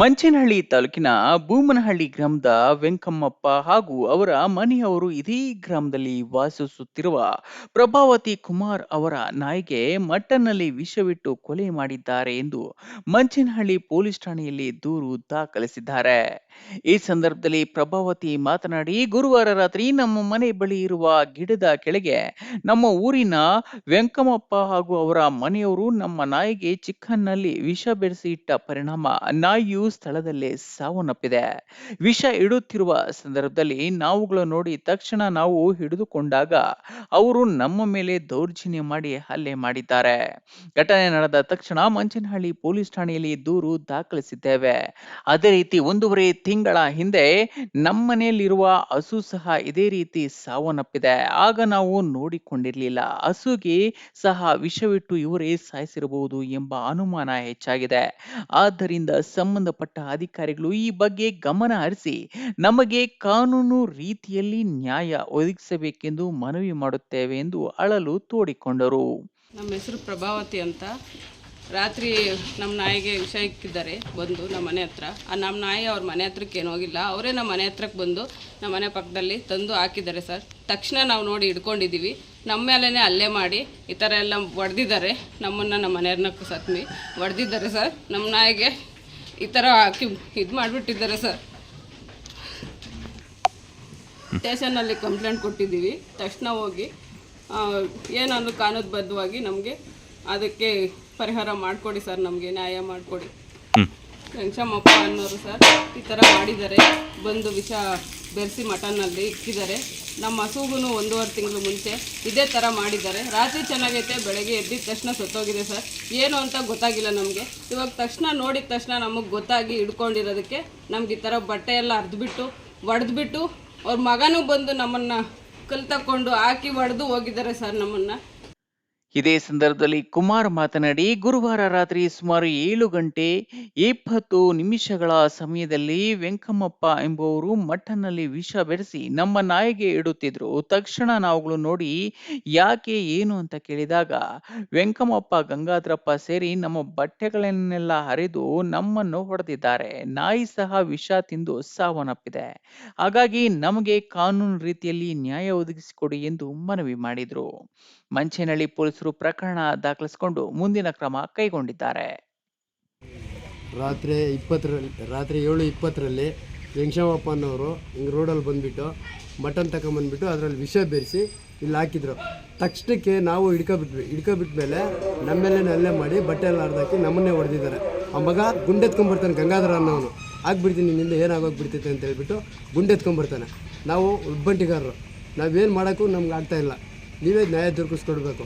ಮಂಚೇನಹಳ್ಳಿ ತಾಲೂಕಿನ ಬೂಮನಹಳ್ಳಿ ಗ್ರಾಮದ ವೆಂಕಮ್ಮಪ್ಪ ಹಾಗೂ ಅವರ ಮನೆಯವರು ಇದೇ ಗ್ರಾಮದಲ್ಲಿ ವಾಸಿಸುತ್ತಿರುವ ಪ್ರಭಾವತಿ ಕುಮಾರ್ ಅವರ ನಾಯಿಗೆ ಮಟ್ಟನಲ್ಲಿ ವಿಷವಿಟ್ಟು ಕೊಲೆ ಮಾಡಿದ್ದಾರೆ ಎಂದು ಮಂಚೇನಹಳ್ಳಿ ಪೊಲೀಸ್ ಠಾಣೆಯಲ್ಲಿ ದೂರು ದಾಖಲಿಸಿದ್ದಾರೆ. ಈ ಸಂದರ್ಭದಲ್ಲಿ ಪ್ರಭಾವತಿ ಮಾತನಾಡಿ, ಗುರುವಾರ ರಾತ್ರಿ ನಮ್ಮ ಮನೆ ಬಳಿ ಇರುವ ಗಿಡದ ಕೆಳಗೆ ನಮ್ಮ ಊರಿನ ವೆಂಕಮ್ಮಪ್ಪ ಹಾಗೂ ಅವರ ಮನೆಯವರು ನಮ್ಮ ನಾಯಿಗೆ ಚಿಕ್ಕನ್ನಲ್ಲಿ ವಿಷ ಬೆರೆಸಿ ಇಟ್ಟ ಪರಿಣಾಮ. ನಾಯಿಯು ಸ್ಥಳದಲ್ಲೇ ಸಾವನ್ನಪ್ಪಿದೆ. ವಿಷ ಇಡುತ್ತಿರುವ ಸಂದರ್ಭದಲ್ಲಿ ನಾವುಗಳು ನೋಡಿ ತಕ್ಷಣ ನಾವು ಹಿಡಿದುಕೊಂಡಾಗ ಅವರು ನಮ್ಮ ಮೇಲೆ ದೌರ್ಜನ್ಯ ಮಾಡಿ ಹಲ್ಲೆ ಮಾಡಿದ್ದಾರೆ. ಘಟನೆ ನಡೆದ ತಕ್ಷಣ ಮಂಚನಹಳ್ಳಿ ಪೊಲೀಸ್ ಠಾಣೆಯಲ್ಲಿ ದೂರು ದಾಖಲಿಸಿದ್ದೇವೆ. ಅದೇ ರೀತಿ ಒಂದೂವರೆ ತಿಂಗಳ ಹಿಂದೆ ನಮ್ಮನೆಯಲ್ಲಿರುವ ಹಸು ಸಹ ಇದೇ ರೀತಿ ಸಾವನ್ನಪ್ಪಿದೆ. ಆಗ ನಾವು ನೋಡಿಕೊಂಡಿರಲಿಲ್ಲ. ಹಸುಗೆ ಸಹ ವಿಷವಿಟ್ಟು ಇವರೇ ಸಾಯಿಸಿರಬಹುದು ಎಂಬ ಅನುಮಾನ ಹೆಚ್ಚಾಗಿದೆ. ಆದ್ದರಿಂದ ಸಂಬಂಧಪಟ್ಟ ಅಧಿಕಾರಿಗಳು ಈ ಬಗ್ಗೆ ಗಮನ ಹರಿಸಿ ನಮಗೆ ಕಾನೂನು ರೀತಿಯಲ್ಲಿ ನ್ಯಾಯ ಒದಗಿಸಬೇಕೆಂದು ಮನವಿ ಮಾಡುತ್ತೇವೆ ಎಂದು ಅಳಲು ತೋಡಿಕೊಂಡರು. ನಮ್ಮ ಹೆಸರು ಪ್ರಭಾವತಿ ಅಂತ. ರಾತ್ರಿ ನಮ್ಮ ನಾಯಿಗೆ ವಿಷ ಇಕ್ಕಿದ್ದಾರೆ, ಬಂದು ನಮ್ಮ ಮನೆ ಹತ್ರ. ಆ ನಮ್ಮ ನಾಯಿ ಅವ್ರ ಮನೆ ಹತ್ರಕ್ಕೆ ಏನು ಹೋಗಿಲ್ಲ. ಅವರೇ ನಮ್ಮ ಮನೆ ಹತ್ರಕ್ಕೆ ಬಂದು ನಮ್ಮ ಮನೆ ಪಕ್ಕದಲ್ಲಿ ತಂದು ಹಾಕಿದ್ದಾರೆ ಸರ್. ತಕ್ಷಣ ನಾವು ನೋಡಿ ಹಿಡ್ಕೊಂಡಿದ್ದೀವಿ. ನಮ್ಮ ಮೇಲೇ ಅಲ್ಲೇ ಮಾಡಿ ಈ ಥರ ಎಲ್ಲ ಹೊಡೆದಿದ್ದಾರೆ ನಮ್ಮನ್ನು ನಮ್ಮ ಮನೆಯವ್ರನ್ನ ಸತ್ಮಿ. ಹೊಡೆದಿದ್ದಾರೆ ಸರ್. ನಮ್ಮ ನಾಯಿಗೆ ಈ ಥರ ಹಾಕಿ ಇದು ಮಾಡಿಬಿಟ್ಟಿದ್ದಾರೆ ಸರ್. ಸ್ಟೇಷನಲ್ಲಿ ಕಂಪ್ಲೇಂಟ್ ಕೊಟ್ಟಿದ್ದೀವಿ. ತಕ್ಷಣ ಹೋಗಿ ಏನನ್ನು ಕಾನೂನು ಬದ್ಧವಾಗಿ ನಮಗೆ ಅದಕ್ಕೆ ಪರಿಹಾರ ಮಾಡಿಕೊಡಿ ಸರ್ ನಮಗೆ ನ್ಯಾಯ ಮಾಡಿಕೊಡಿ. ವೆಂಕಟಮ್ಮಪ್ಪ ಅನ್ನೋರು ಸರ್ ಈ ಥರ ಮಾಡಿದ್ದಾರೆ. ಬಂದು ವಿಷ ಬೆರೆಸಿ ಮಟನ್ನಲ್ಲಿ ಇಕ್ಕಿದ್ದಾರೆ. ನಮ್ಮ ಹಸುಗೂ ಒಂದೂವರೆ ತಿಂಗಳು ಮುಂಚೆ ಇದೇ ಥರ ಮಾಡಿದ್ದಾರೆ. ರಾತ್ರಿ ಚೆನ್ನಾಗೈತೆ, ಬೆಳಗ್ಗೆ ಎದ್ದಿದ ತಕ್ಷಣ ಸತ್ತೋಗಿದೆ ಸರ್. ಏನು ಅಂತ ಗೊತ್ತಾಗಿಲ್ಲ ನಮಗೆ. ಇವಾಗ ತಕ್ಷಣ ನೋಡಿದ ತಕ್ಷಣ ನಮಗೆ ಗೊತ್ತಾಗಿ ಹಿಡ್ಕೊಂಡಿರೋದಕ್ಕೆ ನಮ್ಗೆ ಈ ಥರ ಬಟ್ಟೆ ಎಲ್ಲ ಹರಿದ್ಬಿಟ್ಟು, ಒಡೆದ್ಬಿಟ್ಟು, ಅವ್ರ ಮಗನೂ ಬಂದು ನಮ್ಮನ್ನು ಕಲ್ ತಕೊಂಡು ಹಾಕಿ ಒಡೆದು ಹೋಗಿದ್ದಾರೆ ಸರ್ ನಮ್ಮನ್ನು. ಇದೇ ಸಂದರ್ಭದಲ್ಲಿ ಕುಮಾರ್ ಮಾತನಾಡಿ, ಗುರುವಾರ ರಾತ್ರಿ ಸುಮಾರು ಏಳು ಗಂಟೆ ಇಪ್ಪತ್ತು ನಿಮಿಷಗಳ ಸಮಯದಲ್ಲಿ ವೆಂಕಮ್ಮಪ್ಪ ಎಂಬುವರು ಮಠನಲ್ಲಿ ವಿಷ ಬೆರೆಸಿ ನಮ್ಮ ನಾಯಿಗೆ ಇಡುತ್ತಿದ್ರು. ತಕ್ಷಣ ನಾವುಗಳು ನೋಡಿ, ಯಾಕೆ ಏನು ಅಂತ ಕೇಳಿದಾಗ, ವೆಂಕಮ್ಮಪ್ಪ, ಗಂಗಾಧರಪ್ಪ ಸೇರಿ ನಮ್ಮ ಬಟ್ಟೆಗಳನ್ನೆಲ್ಲ ಹರಿದು ನಮ್ಮನ್ನು ಹೊಡೆದಿದ್ದಾರೆ. ನಾಯಿ ಸಹ ವಿಷ ತಿಂದು ಸಾವನ್ನಪ್ಪಿದೆ. ಹಾಗಾಗಿ ನಮಗೆ ಕಾನೂನು ರೀತಿಯಲ್ಲಿ ನ್ಯಾಯ ಒದಗಿಸಿಕೊಡಿ ಎಂದು ಮನವಿ ಮಾಡಿದ್ರು. ಮಂಚೇನಹಳ್ಳಿ ಪೊಲೀಸರು ಪ್ರಕರಣ ದಾಖಲಿಸಿಕೊಂಡು ಮುಂದಿನ ಕ್ರಮ ಕೈಗೊಂಡಿದ್ದಾರೆ. ರಾತ್ರಿ ಇಪ್ಪತ್ತರಲ್ಲಿ, ರಾತ್ರಿ ಏಳು ಇಪ್ಪತ್ತರಲ್ಲಿ ವೆಂಕಟಮ್ಮಪ್ಪ ಅನ್ನೋರು ಹಿಂಗೆ ರೋಡಲ್ಲಿ ಬಂದುಬಿಟ್ಟು ಮಟನ್ ತಗೊಂಬಂದ್ಬಿಟ್ಟು ಅದರಲ್ಲಿ ವಿಷ ಬೆರೆಸಿ ಇಲ್ಲಿ ಹಾಕಿದ್ರು. ತಕ್ಷಣಕ್ಕೆ ನಾವು ಹಿಡ್ಕೊಬಿಟ್ವಿ ಹಿಡ್ಕೊಬಿಟ್ಮೇಲೆ ನಮ್ಮೇಲೆ ಅಲ್ಲೇ ಮಾಡಿ ಬಟ್ಟೆ ಎಲ್ಲ ನಮ್ಮನ್ನೇ ಹೊಡೆದಿದ್ದಾರೆ. ಆ ಮಗ ಗುಂಡೆತ್ಕೊಂಡ್ಬರ್ತಾನೆ ಗಂಗಾಧರ ಅನ್ನೋನು ಆಗ್ಬಿಡ್ತೀನಿ ನಿನ್ನಿಂದ ಏನಾಗೋಗ್ಬಿಡ್ತೈತೆ ಅಂತ ಹೇಳ್ಬಿಟ್ಟು ಗುಂಡೆತ್ಕೊಂಡ್ಬರ್ತಾನೆ ನಾವು ಉಬ್ಬಂಟಿಗಾರರು ನಾವೇನು ಮಾಡೋಕ್ಕೂ ನಮ್ಗೆ ಆಗ್ತಾಯಿಲ್ಲ ನೀವೇ ನ್ಯಾಯ ದೊರಕಿಸ್ಕೊಡ್ಬೇಕು.